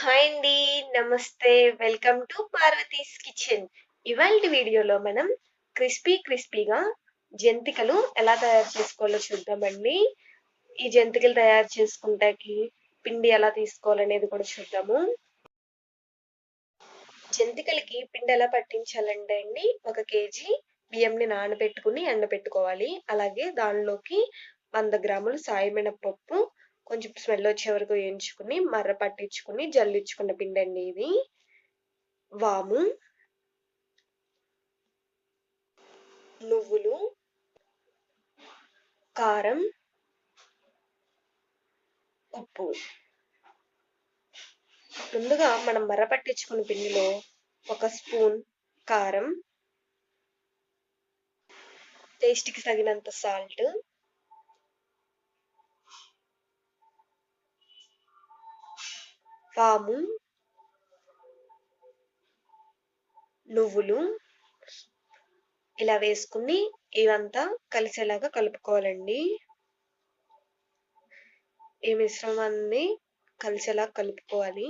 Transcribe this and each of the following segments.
Hi అండి. నమస్తే. Welcome to Parvathi's kitchen. ఇవాల్టి వీడియోలో మనం క్రిస్పీ క్రిస్పీగా జంతికలు ఎలా తయారు చేసుకోవాలో చూద్దామండి. ఈ జంతికలు తయారు చేసుకుంటాకి పిండి ఎలా తీసుకోవాలనేది కూడా చూద్దాము. జంతికలకి పిండి ఎలా పట్టించాలంటే అండి ఒక కేజీ బియ్యంని నానబెట్టుకుని ఎండబెట్టుకోవాలి. అలాగే దానిలోకి వంద గ్రాములు సాయమైన పప్పు కొంచెం స్మెల్ వచ్చే వరకు వేయించుకుని మర్ర పట్టించుకుని జల్లించుకున్న పిండండి ఇది. వాము. నువ్వులు. కారం. ఉప్పు. ముందుగా మనం మర్ర పట్టించుకున్న పిండిలో ఒక స్పూన్ కారం. టేస్ట్‌కి తగినంత సాల్ట్ పాము నువ్వులు ఇలా వేసుకుని ఇవంతా కలిసేలాగా కలుపుకోవాలండి. ఈ మిశ్రమాన్ని కలిసేలా కలుపుకోవాలి.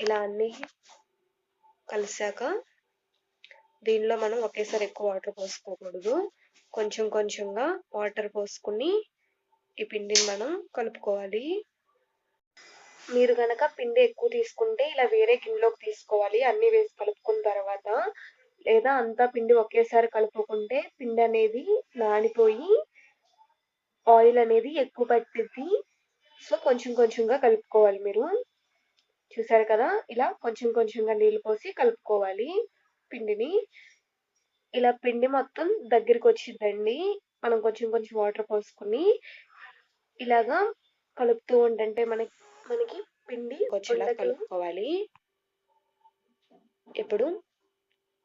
ఇలా అన్ని కలిసాక దీనిలో మనం ఒకేసారి ఎక్కువ వాటర్ పోసుకోకూడదు. కొంచెం కొంచెంగా వాటర్ పోసుకొని ఈ పిండిని మనం కలుపుకోవాలి. మీరు గనక పిండి ఎక్కువ తీసుకుంటే ఇలా వేరే గిన్నెలోకి తీసుకోవాలి. అన్నీ వేసి కలుపుకున్న తర్వాత లేదా అంతా పిండి ఒకేసారి కలుపుకుంటే పిండి అనేది నానిపోయి ఆయిల్ అనేది ఎక్కువ పట్టిద్ది. సో, కొంచెం కొంచెంగా కలుపుకోవాలి మీరు. చూసారు కదా! ఇలా కొంచెం కొంచెంగా నీళ్ళు పోసి కలుపుకోవాలి పిండిని. ఇలా పిండి మొత్తం దగ్గరికి వచ్చిందండి మనం కొంచెం కొంచెం వాటర్ పోసుకొని ఇలాగా కలుపుతూ ఉండంటే మనకి మనకి పిండి వచ్చేలా కలుపుకోవాలి. ఇప్పుడు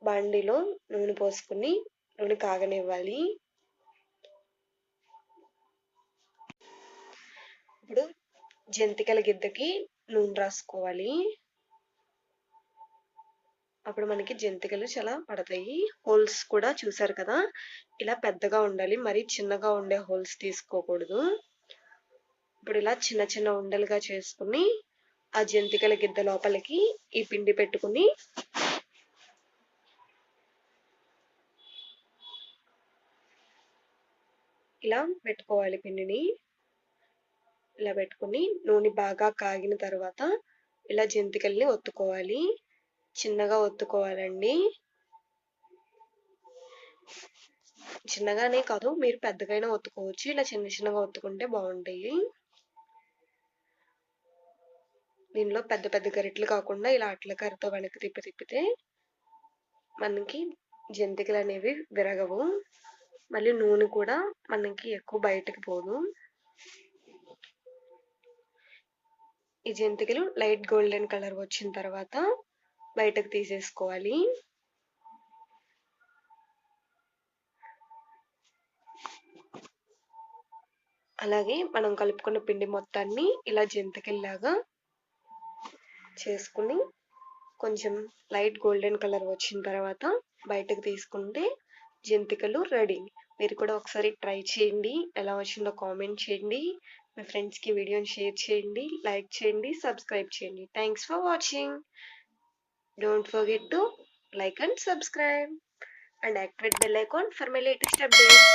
బాండీలో నూనె పోసుకొని నూనె కాగనివ్వాలి. ఇప్పుడు జంతికల గిద్దకి నూనె రాసుకోవాలి. అప్పుడు మనకి జంతికలు చాలా పడతాయి. హోల్స్ కూడా చూసారు కదా! ఇలా పెద్దగా ఉండాలి. మరీ చిన్నగా ఉండే హోల్స్ తీసుకోకూడదు. ఇప్పుడు ఇలా చిన్న చిన్న ఉండలుగా చేసుకొని ఆ జంతికల గిద్ద లోపలికి ఈ పిండి పెట్టుకొని ఇలా పెట్టుకోవాలి పిండిని. ఇలా పెట్టుకొని నూనె బాగా కాగిన తర్వాత ఇలా జంతికల్ని ఒత్తుకోవాలి. చిన్నగా ఒత్తుకోవాలండి. చిన్నగానే కాదు మీరు పెద్దగైనా ఒత్తుకోవచ్చు. ఇలా చిన్న చిన్నగా ఒత్తుకుంటే బాగుంటాయి దీనిలో పెద్ద పెద్ద గరిట్లు కాకుండా ఇలా అట్ల కర్రతో వెనక్కి తిప్పి తిప్పితే మనకి జంతికలు అనేవి విరగవు. మళ్ళీ నూనె కూడా మనకి ఎక్కువ బయటకు పోదు. ఈ జంతికలు లైట్ గోల్డెన్ కలర్ వచ్చిన తర్వాత బయటకు తీసేసుకోవాలి. అలాగే మనం కలుపుకున్న పిండి మొత్తాన్ని ఇలా జంతికల్లాగా చేసుకుని కొంచెం లైట్ గోల్డెన్ కలర్ వచ్చిన తర్వాత బయటకు తీసుకుంటే జంతికలు రెడీ. మీరు కూడా ఒకసారి ట్రై చేయండి. ఎలా వచ్చిందో కామెంట్ చేయండి. మీ ఫ్రెండ్స్‌కి వీడియోని షేర్ చేయండి. లైక్ చేయండి. సబ్స్క్రైబ్ చేయండి. Thanks for watching. Don't forget to like and subscribe and activate bell icon for my latest updates.